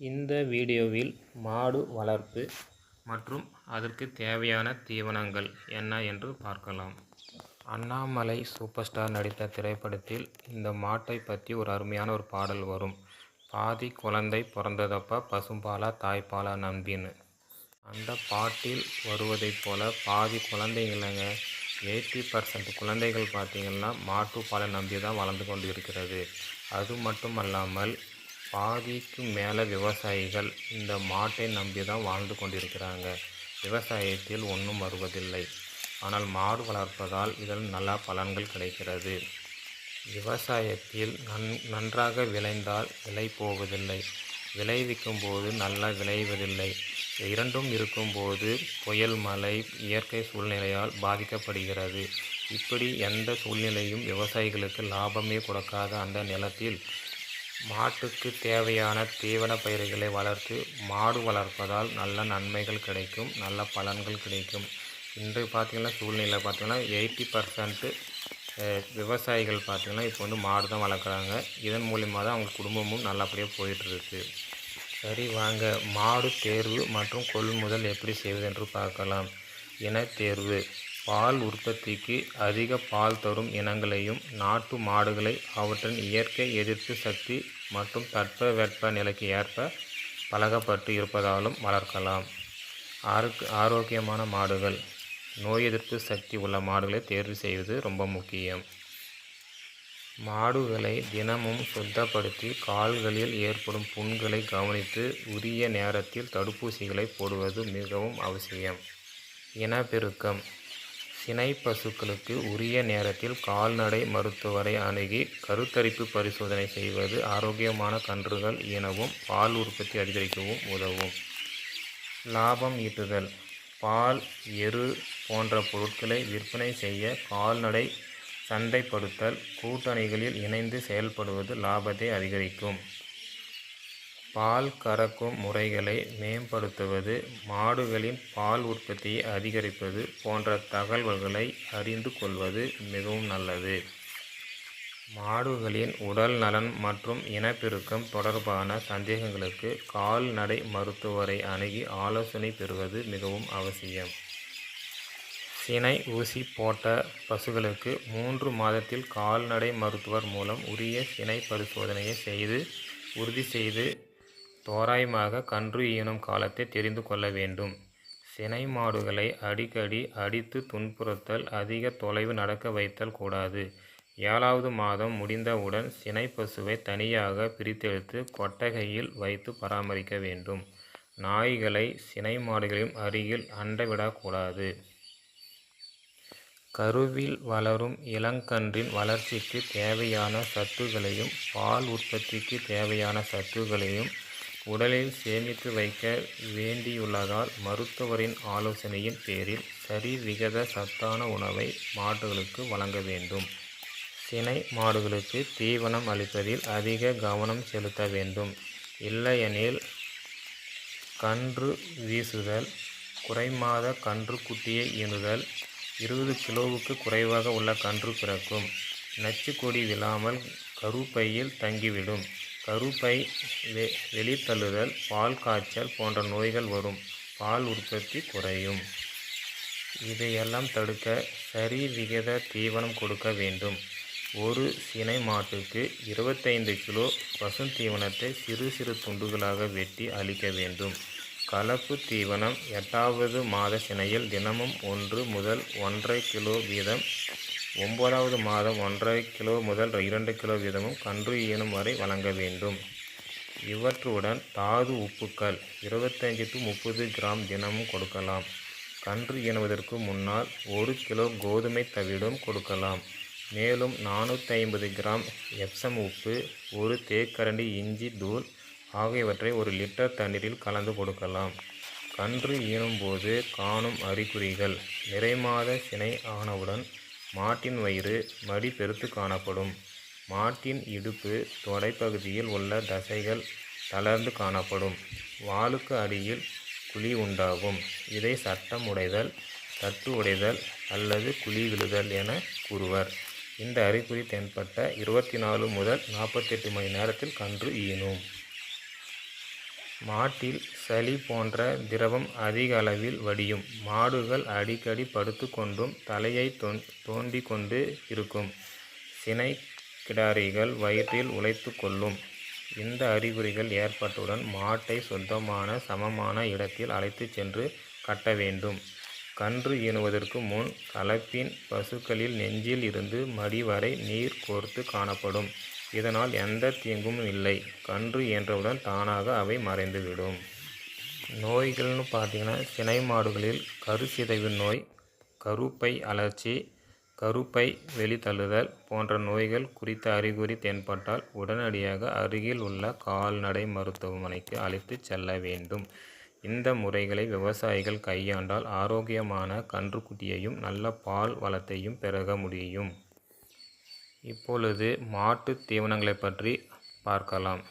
இந்த வீடியோவில் மாடு வளர்ப்பு மற்றும் அதற்கு தேவையான தீவனங்கள் என்ன என்று பார்க்கலாம். அண்ணாமலை சூப்பர் ஸ்டார் நடித்த திரைப்படத்தில் இந்த மாட்டை பற்றி ஒரு அருமையான ஒரு பாடல் வரும். பாதி குழந்தை பிறந்ததப்போ பசும்பாலா தாய்ப்பாலா நம்பின்னு. அந்த பாட்டில் வருவதைப் போல பாதி குழந்தைங்களங்க எயிட்டி பர்சன்ட் குழந்தைகள் பார்த்திங்கன்னா மாட்டுப்பாலை நம்பி தான் வளர்ந்து கொண்டு இருக்கிறது அது மட்டும் அல்லாமல் பாதிக்கு மேலே விவசாயிகள் இந்த மாட்டை நம்பி தான் வாழ்ந்து கொண்டிருக்கிறாங்க. விவசாயத்தில் ஒன்றும் வருவதில்லை. ஆனால் மாடு வளர்ப்பதால் இதில் நல்ல பலன்கள் கிடைக்கிறது. விவசாயத்தில் நன் நன்றாக விளைந்தால் விலை போவதில்லை. விளைவிக்கும் போது நல்லா விளைவதில்லை. இரண்டும் இருக்கும்போது புயல் மழை இயற்கை சூழ்நிலையால் பாதிக்கப்படுகிறது. இப்படி எந்த சூழ்நிலையும் விவசாயிகளுக்கு லாபமே கொடுக்காத அந்த நிலத்தில் மாட்டுக்கு தேவையான தீவன பயிர்களை வளர்த்து மாடு வளர்ப்பதால் நல்ல நன்மைகள் கிடைக்கும் நல்ல பலன்கள் கிடைக்கும். இன்று பார்த்திங்கன்னா சூழ்நிலை பார்த்திங்கன்னா எயிட்டி பர்சன்ட்டு விவசாயிகள் பார்த்திங்கன்னா இப்போ வந்து மாடு தான் வளர்க்குறாங்க. இதன் மூலிமா தான் அவங்க குடும்பமும் நல்லபடியாக போயிட்டுருக்கு. சரி வாங்க. மாடு தேர்வு மற்றும் கொள்முதல் எப்படி செய்வது என்று பார்க்கலாம். இன தேர்வு. பால் உற்பத்திக்கு அதிக பால் தரும் இனங்களையும் நாட்டு மாடுகளை அவற்றின் இயற்கை எதிர்ப்பு சக்தி மற்றும் தட்பவெட்ப நிலைக்கு ஏற்ப பழகப்பட்டு இருப்பதாலும் வளர்க்கலாம். ஆரோக்கு ஆரோக்கியமான மாடுகள். நோய் எதிர்ப்பு சக்தி உள்ள மாடுகளை தேர்வு செய்வது ரொம்ப முக்கியம். மாடுகளை தினமும் சுத்தப்படுத்தி கால்களில் ஏற்படும் புண்களை கவனித்து உரிய நேரத்தில் தடுப்பூசிகளை போடுவது மிகவும் அவசியம். இனப்பெருக்கம். சினை பசுக்களுக்கு உரிய நேரத்தில் கால்நடை மருத்துவரை அணுகி கருத்தரிப்பு பரிசோதனை செய்வது ஆரோக்கியமான கன்றுகள் எனவும் பால் உற்பத்தி அதிகரிக்கவும் உதவும். லாபம் ஈட்டுதல். பால் எரு போன்ற பொருட்களை விற்பனை செய்ய கால்நடை சந்தைப்படுத்தல் கூட்டணிகளில் இணைந்து செயல்படுவது லாபத்தை அதிகரிக்கும். பால் கறக்கும் முறைகளை மேம்படுத்துவது மாடுகளின் பால் உற்பத்தியை அதிகரிப்பது போன்ற தகவல்களை அறிந்து கொள்வது மிகவும் நல்லது. மாடுகளின் உடல் நலன் மற்றும் இனப்பெருக்கம் தொடர்பான சந்தேகங்களுக்கு கால்நடை மருத்துவரை அணுகி ஆலோசனை பெறுவது மிகவும் அவசியம். சினை ஊசி போட்ட பசுகளுக்கு மூன்று மாதத்தில் கால்நடை மருத்துவர் மூலம் உரிய சினை பரிசோதனையை செய்து உறுதி செய்து தோராயமாக கன்று ஈனும் காலத்தை தெரிந்து கொள்ள வேண்டும். சினை மாடுகளை அடிக்கடி அடித்து துன்புறுத்தல் அதிக தொலைவு நடக்க வைத்தல் கூடாது. ஏழாவது மாதம் முடிந்தவுடன் சினை பசுவை தனியாக பிரித்தெடுத்து கொட்டகையில் வைத்து பராமரிக்க வேண்டும். நாய்களை சினை மாடுகளின் அருகில் அண்டவிடக்கூடாது கருவில் வளரும் இளங்கன்றின் வளர்ச்சிக்கு தேவையான சத்துகளையும் பால் உற்பத்திக்கு தேவையான சத்துகளையும் உடலில் சேமித்து வைக்க வேண்டியுள்ளதால் மருத்துவரின் ஆலோசனையின் பேரில் சரி விகித சத்தான உணவை மாடுகளுக்கு வழங்க வேண்டும். சினை மாடுகளுக்கு தீவனம் அளிப்பதில் அதிக கவனம் செலுத்த வேண்டும். இல்லையெனில் கன்று வீசுதல் குறைமாத கன்றுக்குட்டியை ஈனுதல் இருபது கிலோவுக்கு குறைவாக உள்ள கன்று பிறக்கும். நச்சுக்கொடி விழாமல் கருப்பையில் தங்கிவிடும். கருப்பை வெ வெளித்தள்ளுதல் பால் காய்ச்சல் போன்ற நோய்கள் வரும். பால் உற்பத்தி குறையும். இதையெல்லாம் தடுக்க சரி விகித தீவனம் கொடுக்க வேண்டும். ஒரு சினை மாட்டுக்கு இருபத்தைந்து கிலோ பசுந்தீவனத்தை சிறு சிறு துண்டுகளாக வெட்டி அளிக்க வேண்டும். கலப்பு தீவனம் எட்டாவது மாத சினையில் தினமும் ஒன்று முதல் ஒன்றரை கிலோ வீதம் ஒன்பதாவது மாதம் ஒன்றரை கிலோ முதல் இரண்டு கிலோ வீதமும் கன்று ஈனும் வரை வழங்க வேண்டும். இவற்றுடன் தாது உப்புக்கள் இருபத்தஞ்சி டு முப்பது கிராம் தினமும் கொடுக்கலாம். கன்று ஈனுவதற்கு முன்னால் ஒரு கிலோ கோதுமை தவிடும் கொடுக்கலாம். மேலும் நானூற்றி ஐம்பது கிராம் எப்சம் உப்பு ஒரு தேக்கரண்டி இஞ்சி தூள் ஆகியவற்றை ஒரு லிட்டர் தண்ணீரில் கலந்து கொடுக்கலாம். கன்று ஈனும்போது காணும் அறிகுறிகள் நிறைமாத சினை ஆனவுடன் மாட்டின் வயிறு மடி பெருத்து காணப்படும். மாட்டின் இடுப்பு தொடைப்பகுதியில் உள்ள தசைகள் தளர்ந்து காணப்படும். வாலுக்கு அடியில் குழி உண்டாகும். இதை சட்டம் உடைதல் தட்டு உடைதல் அல்லது குழி விழுதல் என கூறுவர். இந்த அறிகுறி தென்பட்ட இருபத்தி நாலு முதல் நாற்பத்தெட்டு மணி நேரத்தில் கன்று ஈனும். மாட்டில் சளி போன்ற திரவம் அதிக அளவில் வடியும். மாடுகள் அடிக்கடி படுத்து கொண்டும் தலையை தோண்டி கொண்டு இருக்கும். சினை கிடாரிகள் வயிற்றில் உழைத்து கொள்ளும். இந்த அறிகுறிகள் ஏற்பட்டவுடன் மாட்டை சுத்தமான சமமான இடத்தில் அழைத்து சென்று கட்ட வேண்டும். கன்று ஈனுவதற்கு முன் கலப்பின் பசுக்களில் நெஞ்சில் இருந்து மடி வரை நீர் கோர்த்து காணப்படும். இதனால் எந்த தீங்கும் இல்லை. கன்று ஈன்றவுடன் தானாக அவை மறைந்துவிடும். நோய்கள்னு பார்த்திங்கன்னா சினை மாடுகளில் கருச்சிதைவு நோய் கருப்பை அழற்சி கருப்பை வெளித்தள்ளுதல் போன்ற நோய்கள் குறித்த அறிகுறி தென்பட்டால் உடனடியாக அருகில் உள்ள கால்நடை மருத்துவமனைக்கு அழைத்துச் செல்ல வேண்டும். இந்த முறைகளை விவசாயிகள் கையாண்டால் ஆரோக்கியமான கன்றுக்குட்டியையும் நல்ல பால் வளத்தையும் பெருக முடியும். இப்பொழுது மாட்டுத் தீவனங்களை பற்றி பார்க்கலாம்.